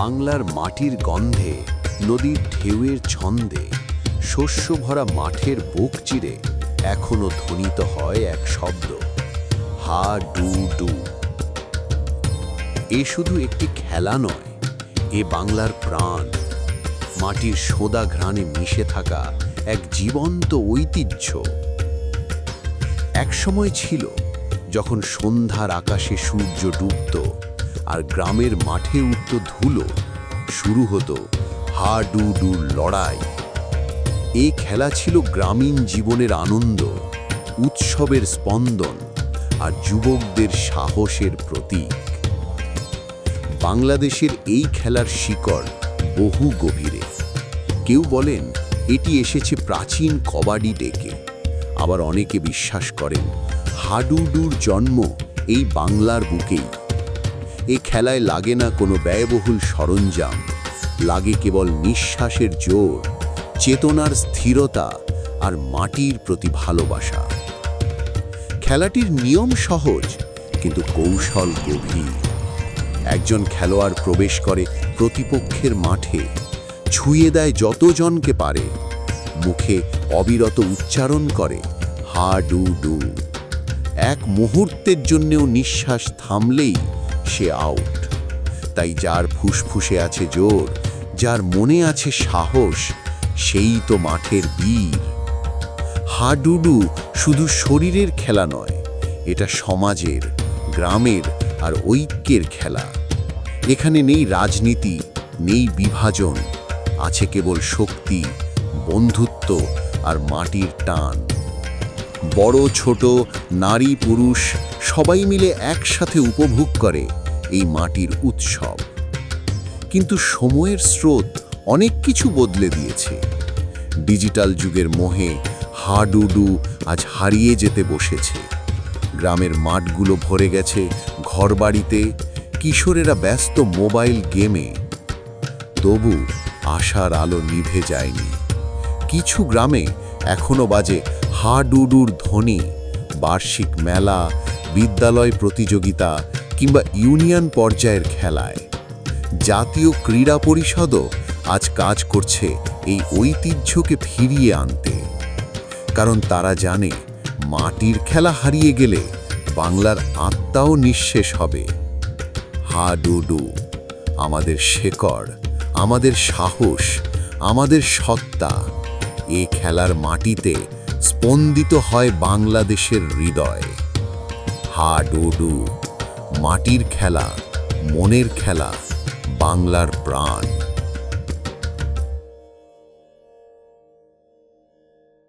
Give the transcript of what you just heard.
বাংলার মাটির গন্ধে, নদীর ঢেউয়ের ছন্দে শস্য ভরা মাঠের বুক চিরে এখনও ধ্বনিত হয় এক শব্দ। হা, ডু ডু। এ শুধু একটি খেলা নয়, এ বাংলার প্রাণ। মাটির সোদা ঘ্রাণে মিশে থাকা এক জীবন্ত ঐতিহ্য। একসময় ছিল, যখন সন্ধ্যার আকাশে সূর্য ডুবত আর গ্রামের মাঠে উঠত ধুলো। শুরু হতো হা লড়াই। এই খেলা ছিল গ্রামীণ জীবনের আনন্দ, উৎসবের স্পন্দন আর যুবকদের সাহসের প্রতীক। বাংলাদেশের এই খেলার শিকড় বহু গভীরে। কেউ বলেন, এটি এসেছে প্রাচীন কবাডি ডেকে। আবার অনেকে বিশ্বাস করেন, হাডুডুর জন্ম এই বাংলার বুকেই। এ খেলায় লাগে না কোনো ব্যয়বহুল সরঞ্জাম। লাগে কেবল নিঃশ্বাসের জোর, চেতনার স্থিরতা আর মাটির প্রতি ভালোবাসা। খেলাটির নিয়ম সহজ, কিন্তু কৌশল গভীর। একজন খেলোয়াড় প্রবেশ করে প্রতিপক্ষের মাঠে, ছুঁয়ে দেয় যতজনকে পারে, মুখে অবিরত উচ্চারণ করে, হা, ডু ডু। এক মুহূর্তের জন্যেও নিঃশ্বাস থামলেই সে আউট তাই যার ফুসফুসে আছে জোর, যার মনে আছে সাহস, সেই তো মাঠের বীর। হাডুডু শুধু শরীরের খেলা নয়, এটা সমাজের, গ্রামের আর ঐক্যের খেলা। এখানে নেই রাজনীতি, নেই বিভাজন, আছে কেবল শক্তি, বন্ধুত্ব আর মাটির টান। বড়, ছোট, নারী, পুরুষ সবাই মিলে একসাথে উপভোগ করে এই মাটির উৎসব। কিন্তু সময়ের স্রোত অনেক কিছু বদলে দিয়েছে। ডিজিটাল যুগের মোহে হাডুডু আজ হারিয়ে যেতে বসেছে। গ্রামের মাঠগুলো ভরে গেছে ঘরবাড়িতে, কিশোরেরা ব্যস্ত মোবাইল গেমে। তবু আশার আলো নিভে যায়নি। কিছু গ্রামে এখনও বাজে হাডুডুর ধ্বনি, বার্ষিক মেলা, বিদ্যালয় প্রতিযোগিতা কিংবা ইউনিয়ন পর্যায়ের খেলায়। জাতীয় ক্রীড়া পরিষদও আজ কাজ করছে এই ঐতিহ্যকে ফিরিয়ে আনতে। কারণ তারা জানে, মাটির খেলা হারিয়ে গেলে বাংলার আত্মাও নিঃশেষ হবে। হা ডুডু আমাদের শেকড়, আমাদের সাহস, আমাদের সত্তা, এ খেলার মাটিতে স্পন্দিত হয় বাংলাদেশের হৃদয়। হা ডুডু মাটির খেলা মনের খেলা বাংলার প্রাণ।